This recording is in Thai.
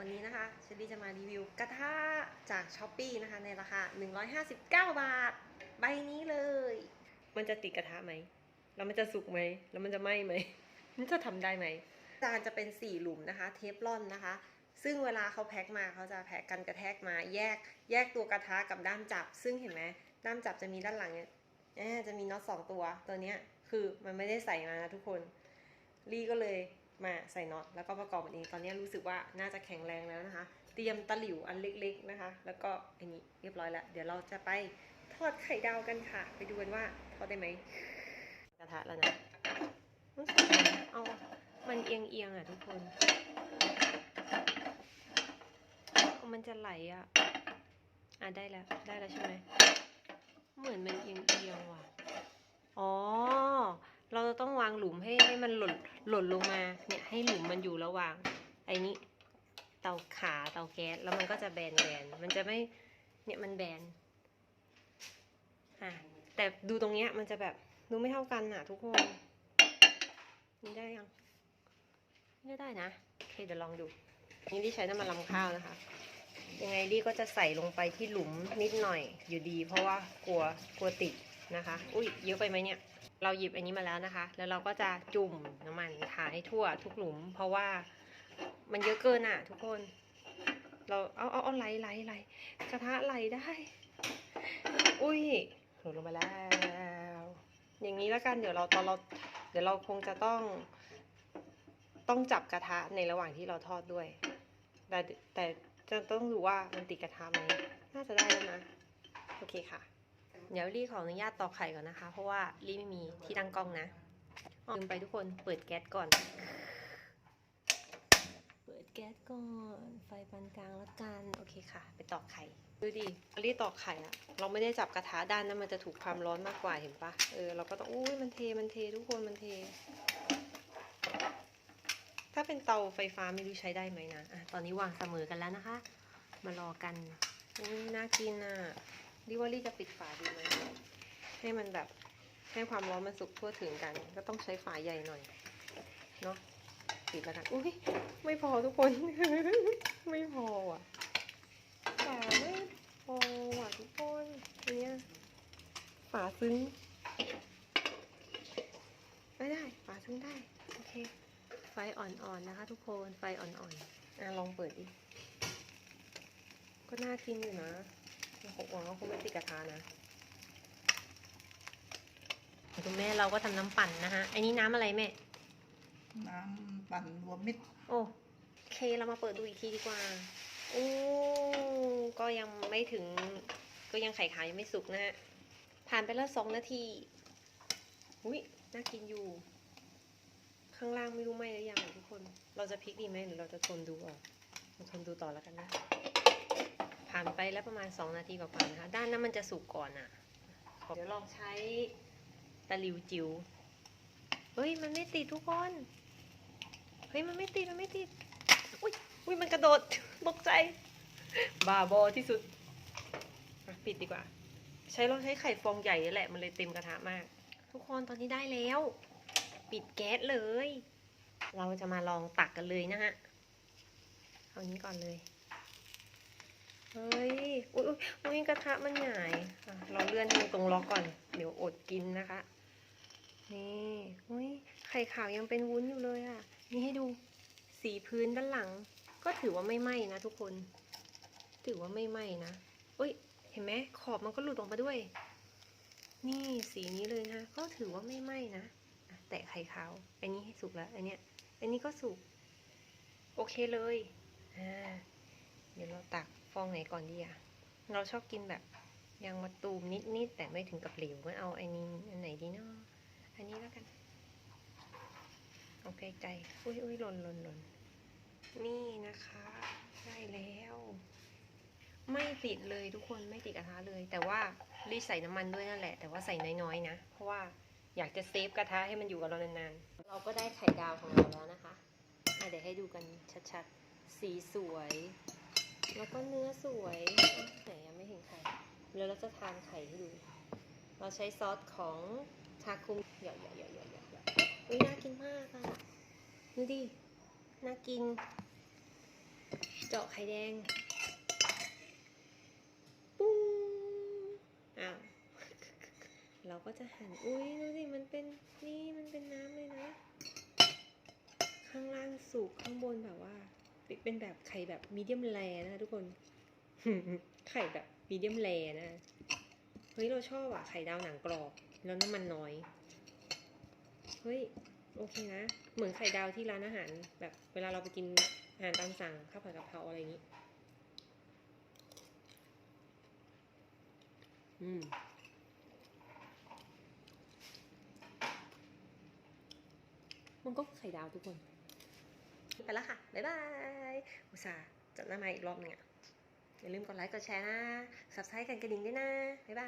วันนี้นะคะเชลลี่จะมารีวิวกระทะจากช้อปปีนะคะ ในราคา 159 บาท ใบนี้เลย มันจะติดกระทะไหม แล้วมันจะสุกไหม แล้วมันจะไหม้ไหม มันจะทำได้ไหม จานจะเป็น4หลุมนะคะ เทฟลอนนะคะ ซึ่งเวลาเขาแพ็คมาเขาจะแพ็คกันกระแทกมาแยก แยกตัวกระทะกับด้ามจับ ซึ่งเห็นไหมด้ามจับจะมีด้านหลังเนี่ยแอบจะมีน็อตสองตัวตัวเนี้ยคือมันไม่ได้ใส่มานะทุกคนลี่ก็เลย มาใส่น็อตแล้วก็ประกอบมันเองตอนนี้รู้สึกว่าน่าจะแข็งแรงแล้วนะคะ เตรียมตะหลิวอันเล็กๆนะคะ แล้วก็อันนี้เรียบร้อยแล้ว เดี๋ยวเราจะไปทอดไข่ดาวกันค่ะ ไปดูกันว่าทอดได้ไหมกระทะแล้วนะเอามันเอียงเอียงๆอะทุกคนเอามันจะไหลอะ อะได้แล้วได้แล้วใช่ไหมเหมือนมันเอียงเอียงๆว่ะ อ๋อางวางหลุมให้ให้มันหล่นหล่นลงมาเนี่ยให้หลุมมันอยู่ระหว่างไอ้นี้เตาขาเตาแก๊สแล้วมันก็จะแบนแบนมันจะไม่เนี่ยมันแบนอะแต่ดูตรงเนี้ยมันจะแบบดูไม่เท่ากันอะทุกคนนี่ได้ยังไม่ได้นะโอเคเดี๋ยวลองดูนี่ที่ใช้น้ำมันลำข้าวนะคะ ยังไงดีก็จะใส่ลงไปที่หลุมนิดหน่อยอยู่ดี เพราะว่ากลัวกลัวติดนะคะ อุ้ยเยอะไปไหมเนี่ย เราหยิบอันนี้มาแล้วนะคะ แล้วเราก็จะจุ่มน้ำมันทาให้ทั่วทุกหลุม เพราะว่ามันเยอะเกินอะ ทุกคน เราเอาเอาเอาไหลไหลไหลกระทะไหลได้ อุ้ยหล่นลงมาแล้ว อย่างนี้แล้วกันเดี๋ยวเราตอนเราเดี๋ยวเราคงจะต้อง ต้องจับกระทะในระหว่างที่เราทอดด้วย แต่แต่จะต้องดูว่ามันติดกระทะไหมน่าจะได้แล้วนะ โอเคค่ะ เดี๋ยวลี่ขออนุญาตตอกไข่ก่อนนะคะ เพราะว่าลี่ไม่มีที่ตั้งกล้องนะอ๋อลืมไปทุกคน เปิดแก๊สก่อน เปิดแก๊สก่อน ไฟปานกลางแล้วกัน โอเคค่ะ ไปตอกไข่ ดูดิลี่ตอกไข่อะเราไม่ได้จับกระทะด้านนั้นมันจะถูกความร้อนมากกว่าเห็นปะเออ เราก็ต้อง อุ้ยมันเท มันเท ทุกคน มันเท ถ้าเป็นเตาไฟฟ้าไม่รู้ใช้ได้ไหมนะอะตอนนี้วางเสมอกันแล้วนะคะ มารอกันอุ้ยน่ากินอะ ดิว่าลี่จะปิดฝาดีไหมให้มันแบบให้ความร้อนมันสุกทั่วถึงกัน ก็ต้องใช้ฝาใหญ่หน่อยเนาะปิดแล้วกันอุ้ยไม่พอทุกคน ไม่พออะฝาไม่พออะทุกคนอันเนี้ยฝาซึ้งไม่ได้ฝาซึ้งได้โอเคไฟอ่อนๆนะคะ ทุกคนไฟอ่อนๆอะลองเปิดดิก็น่ากินอยู่นะ หกหวังว่าคงไม่ติดกระทะนะคุณแม่เราก็ทำน้ำปั่นนะฮะ อันนี้น้ำอะไรแม่ น้ำปั่นรวมมิตร โอ้โอเคเรามาเปิดดูอีกทีดีกว่า โอ้ ก็ยังไม่ถึง ก็ยังไข่ขาวยังไม่สุกนะฮะ ผ่านไปแล้วสองนาที อุ้ยน่ากินอยู่ ข้างล่างไม่รู้ไหมหรือยังอะทุกคน เราจะพลิกดีไหมหรือเราจะทนดูอะเราทนดูต่อแล้วกันนะผ่านไปแล้วประมาณสองนาทีกว่าๆนะคะ ด้านนั้นมันจะสุกก่อนอะ เดี๋ยวลองใช้ตะหลิวจิ๋วเฮ้ย มันไม่ติดทุกคน เฮ้ย มันไม่ติด มันไม่ติด อุ้ยอุ้ยมันกระโดดตกใจ บาบอที่สุด ปิดดีกว่า ใช้เราใช้ไข่ฟองใหญ่นี่แหละ มันเลยเต็มกระทะมาก ทุกคนตอนนี้ได้แล้ว ปิดแก๊สเลย เราจะมาลองตักกันเลยนะฮะ เอานี้ก่อนเลย เฮ้ย อุ้ยอุ้ยกระทะมันใหญ่เราเลื่อนให้มันตรงล็อกก่อน เดี๋ยวอดกินนะคะ นี่ อุ้ย ไข่ขาวยังเป็นวุ้นอยู่เลยอะ นี่ให้ดู สีพื้นด้านหลัง ก็ถือว่าไม่ไหม้นะทุกคน ถือว่าไม่ไหม้นะอุ้ย เห็นไหมขอบมันก็หลุดออกมาด้วย นี่สีนี้เลยนะ ก็ถือว่าไม่ไหม้นะ แตะไข่ขาว อันนี้ให้สุกแล้ว อันเนี้ย อันนี้ก็สุก โอเคเลย อ่า เดี๋ยวเราตัก องไหนก่อนดีอะเราชอบกินแบบยางมะตูมนิดๆแต่ไม่ถึงกับเหลวไม่เอาอันนี้อันไหนดีเนาะอันนี้แล้วกันเอาไกลๆอุ้ยอุ้ยหล่นหล่นหล่นนี่นะคะได้แล้ว ไม่ติดเลยทุกคนไม่ติดกระทะเลย แต่ว่ารีดใส่น้ำมันด้วยนั่นแหละ แต่ว่าใส่น้อยๆนะ เพราะว่าอยากจะเซฟกระทะให้มันอยู่กับเรานานๆ เราก็ได้ไข่ดาวของเราแล้วนะคะเดี๋ยวให้ดูกันชัดๆ สีสวย แล้วก็เนื้อสวยไหนยังไม่เห็นไข่เดี๋ยวเราจะทานไข่ให้ดู เราใช้ซอสของทาคุมหยอกหยอกหยอกหยอกหยอกหยอกอุ้ยน่ากินมากอะดูดิ น่ากิน เจาะไข่แดง ปุ้งอ้าวเราก็จะหั่น อุ้ยดูสิมันเป็นนี่มันเป็นน้ำเลยนะ ข้างล่างสุกข้างบนแบบว่า เป็นแบบไข่แบบมีเดียมแรนะทุกคน ไข่แบบมีเดียมแรนะ เฮ้ยเราชอบอะไข่ดาวหนังกรอบ แล้วน้ำมันน้อย เฮ้ยโอเคนะ เหมือนไข่ดาวที่ร้านอาหาร แบบเวลาเราไปกินอาหารตามสั่งข้าวผัดกะเพราอะไรอย่างนี้ อืมมันก็ไข่ดาวทุกคน ไปแล้วค่ะ บ๊ายบาย อุตส่าห์จัดหน้ามาอีกรอบหนึงอะ อย่าลืมกดไลค์ กดแชร์นะ subscribe กันกระดิ่งด้วยนะ บ๊ายบาย